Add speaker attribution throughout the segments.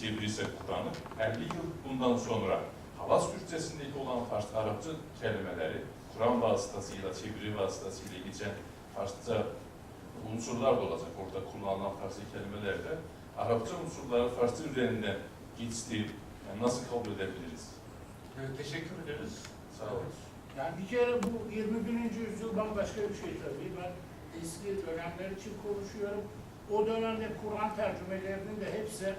Speaker 1: çeviri ise kullanır. 50 yıl bundan sonra Havas Türkçesindeki olan Farsça, Arapça kelimeleri Kur'an vasıtasıyla, çeviri vasıtasıyla geçen Farsça unsurlar da olacak. Orada kullanılan Farsça kelimelerde Arapça unsurları Farsça üzerinden geçti. Yani nasıl kabul edebiliriz?
Speaker 2: Evet, teşekkür ederiz.
Speaker 1: Sağ olun.
Speaker 3: Yani bir kere bu 21. yüzyıl bambaşka bir şey tabii. Ben eski dönemler için konuşuyorum. O dönemde Kur'an tercümelerinin de hepsi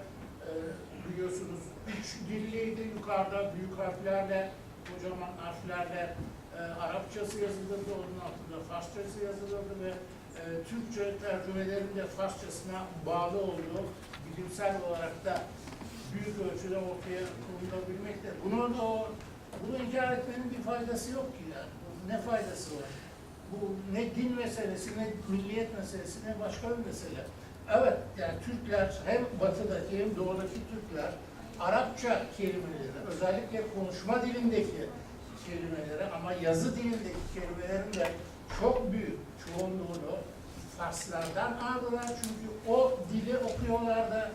Speaker 3: biliyorsunuz üç dilliydi yukarıda büyük harflerle, kocaman harflerle e, Arapçası yazılırdı, onun altında Farsçası yazılırdı ve e, Türkçe tercümelerin de Farsçasına bağlı olduğu bilimsel olarak da büyük ölçüde ortaya konulabilmekte. Bunu da o bunu inkar etmenin bir faydası yok ki yani. Ne faydası var? Bu ne din meselesi, ne milliyet meselesi, ne başka bir mesele. Evet, yani Türkler hem batıdaki hem doğudaki Türkler Arapça kelimeleri, özellikle konuşma dilindeki kelimeleri ama yazı dilindeki kelimelerin de çok büyük çoğunluğunu Farslardan aldılar. Çünkü o dili okuyorlardı,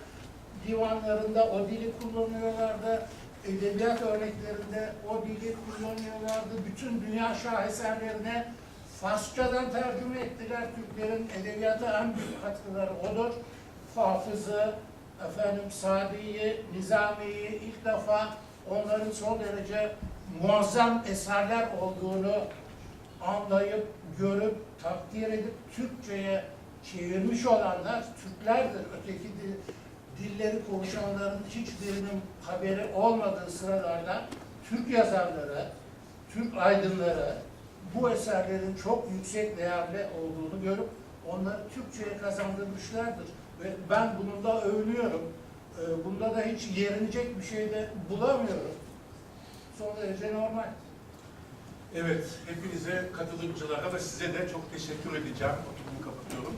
Speaker 3: divanlarında o dili kullanıyorlardı edebiyat örneklerinde o dili kullanıyorlardı. Bütün dünya şaheserlerine Farsçadan tercüme ettiler. Türklerin edebiyata en büyük katkıları odur. Hafız'ı, efendim Sadi'yi, Nizami'yi ilk defa onların son derece muazzam eserler olduğunu anlayıp, görüp, takdir edip Türkçe'ye çevirmiş olanlar Türklerdir. Öteki dil, dilleri konuşanların hiçbirinin haberi olmadığı sıralarda Türk yazarları, Türk aydınları bu eserlerin çok yüksek değerli olduğunu görüp onları Türkçe'ye kazandırmışlardır. Ve ben bununla övünüyorum. Ee, Bunda da hiç yerinecek bir şey de bulamıyorum. Son derece normal.
Speaker 2: Evet, hepinize katılımcılara ve size de çok teşekkür edeceğim. Oturumu kapatıyorum.